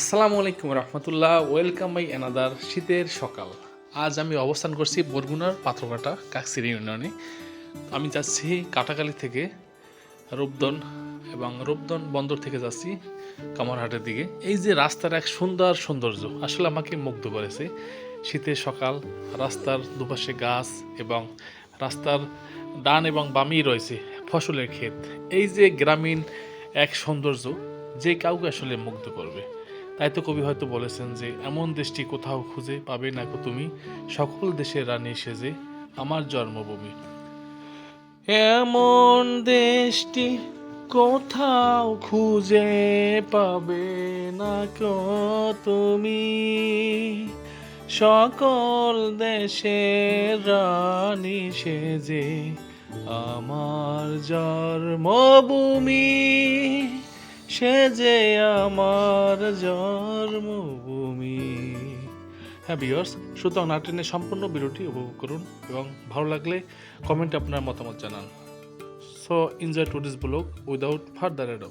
আসসালামু আলাইকুম রহমতুল্লাহ, welcome by another শীতের সকাল। আজ আমি অবস্থান করছি বরগুনার পাথরঘাটা, কাকসিরি ইউনিয়নে। আমি যাচ্ছি কাটাকালি থেকে রূপদন এবং রূপদন বন্দর থেকে যাচ্ছি কামারহাটের দিকে। এই যে রাস্তার এক সুন্দর সৌন্দর্য, আসলে আমাকে মুগ্ধ করেছে। শীতের সকাল, রাস্তার দুপাশে গাছ এবং রাস্তার ডান এবং বামেই রয়েছে ফসলের ক্ষেত। এই যে গ্রামীণ এক সৌন্দর্য, যে কাউকে আসলে মুগ্ধ করবে। তাই তো কবি হয়তো বলেছেন যে, এমন দেশটি কোথাও খুঁজে পাবে না তুমি। সকল দেশের রানী সেজে আমার জন্মভূমি। এমন দেশটি কোথাও খুঁজে পাবে না তুমি। সকল দেশের রানী সেজে আমার জন্মভূমি। সে যে আমার জন্মভূমি। হ্যাঁ বিয়ার্স সুতরাং নাটিনের সম্পূর্ণ বিরতি উপভোগ করুন এবং ভালো লাগলে কমেন্টে আপনার মতামত জানান। So enjoy to this blog without further ado